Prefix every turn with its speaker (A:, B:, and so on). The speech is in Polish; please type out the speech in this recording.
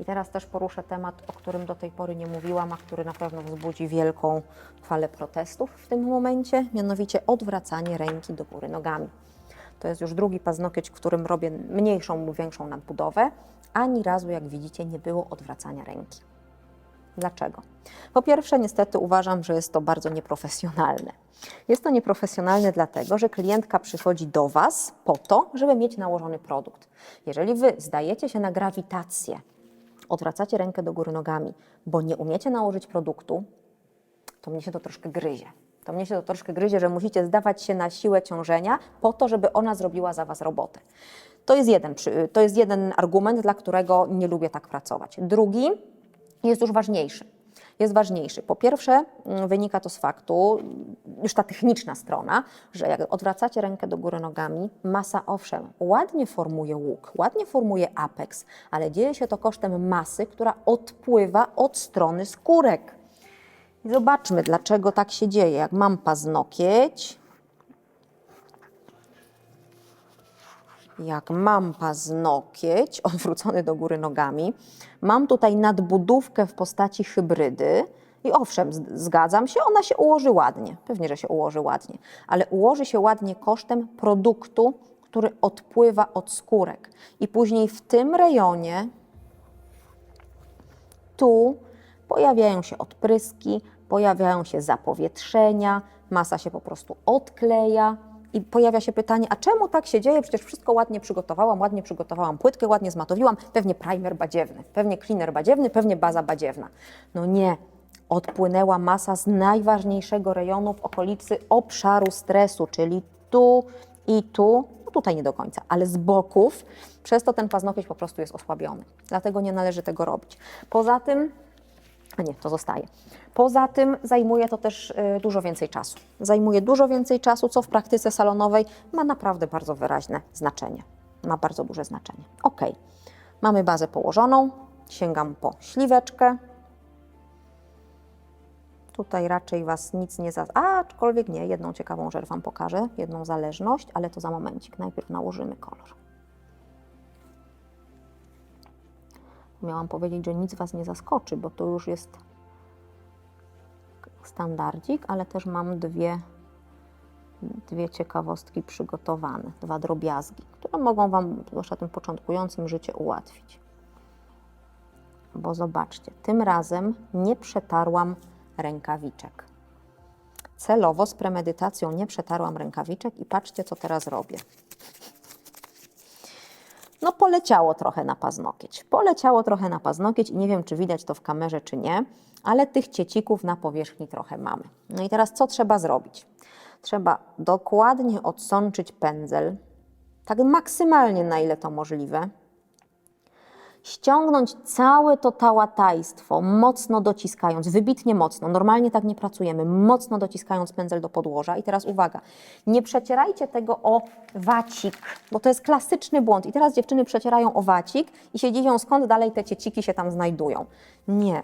A: I teraz też poruszę temat, o którym do tej pory nie mówiłam, a który na pewno wzbudzi wielką falę protestów w tym momencie, mianowicie odwracanie ręki do góry nogami. To jest już drugi paznokieć, którym robię mniejszą lub większą nadbudowę. Ani razu, jak widzicie, nie było odwracania ręki. Dlaczego? Po pierwsze, niestety uważam, że jest to bardzo nieprofesjonalne. Jest to nieprofesjonalne dlatego, że klientka przychodzi do Was po to, żeby mieć nałożony produkt. Jeżeli Wy zdajecie się na grawitację, odwracacie rękę do góry nogami, bo nie umiecie nałożyć produktu, to mnie się to troszkę gryzie. To mnie się to troszkę gryzie, że musicie zdawać się na siłę ciążenia po to, żeby ona zrobiła za Was robotę. To jest jeden, to jest jeden argument, dla którego nie lubię tak pracować. Drugi jest już ważniejszy. Jest ważniejszy. Po pierwsze, mm, wynika to z faktu, już ta techniczna strona, że jak odwracacie rękę do góry nogami, masa owszem, ładnie formuje łuk, ładnie formuje apex, ale dzieje się to kosztem masy, która odpływa od strony skórek. I zobaczmy, dlaczego tak się dzieje. Jak mam paznokieć, jak mam paznokieć odwrócony do góry nogami, mam tutaj nadbudówkę w postaci hybrydy. I owszem, zgadzam się, ona się ułoży ładnie. Pewnie, że się ułoży ładnie, ale ułoży się ładnie kosztem produktu, który odpływa od skórek. I później w tym rejonie tu pojawiają się odpryski, pojawiają się zapowietrzenia, masa się po prostu odkleja i pojawia się pytanie, a czemu tak się dzieje? Przecież wszystko ładnie przygotowałam, ładnie przygotowałam płytkę, ładnie zmatowiłam, pewnie primer badziewny, pewnie cleaner badziewny, pewnie baza badziewna. No nie, odpłynęła masa z najważniejszego rejonu w okolicy obszaru stresu, czyli tu i tu, no tutaj nie do końca, ale z boków, przez to ten paznokieć po prostu jest osłabiony. Dlatego nie należy tego robić. Poza tym, a nie, to zostaje. Poza tym zajmuje to też y, dużo więcej czasu. Zajmuje dużo więcej czasu, co w praktyce salonowej ma naprawdę bardzo wyraźne znaczenie. Ma bardzo duże znaczenie. Ok, mamy bazę położoną, sięgam po śliweczkę. Tutaj raczej Was nic nie za... Aczkolwiek nie, jedną ciekawą rzecz Wam pokażę, jedną zależność, ale to za momencik. Najpierw nałożymy kolor. Miałam powiedzieć, że nic Was nie zaskoczy, bo to już jest standardzik, ale też mam dwie, dwie ciekawostki przygotowane, dwa drobiazgi, które mogą Wam, zwłaszcza tym początkującym, życie ułatwić. Bo zobaczcie, tym razem nie przetarłam rękawiczek. Celowo z premedytacją nie przetarłam rękawiczek i patrzcie, co teraz robię. No poleciało trochę na paznokieć. Poleciało trochę na paznokieć i nie wiem, czy widać to w kamerze, czy nie, ale tych ciecików na powierzchni trochę mamy. No i teraz co trzeba zrobić? Trzeba dokładnie odsączyć pędzel, tak maksymalnie na ile to możliwe. Ściągnąć całe to tałatajstwo, mocno dociskając, wybitnie mocno. Normalnie tak nie pracujemy, mocno dociskając pędzel do podłoża. I teraz uwaga, nie przecierajcie tego o wacik, bo to jest klasyczny błąd. I teraz dziewczyny przecierają o wacik i się dziwią, skąd dalej te cieciki się tam znajdują. Nie.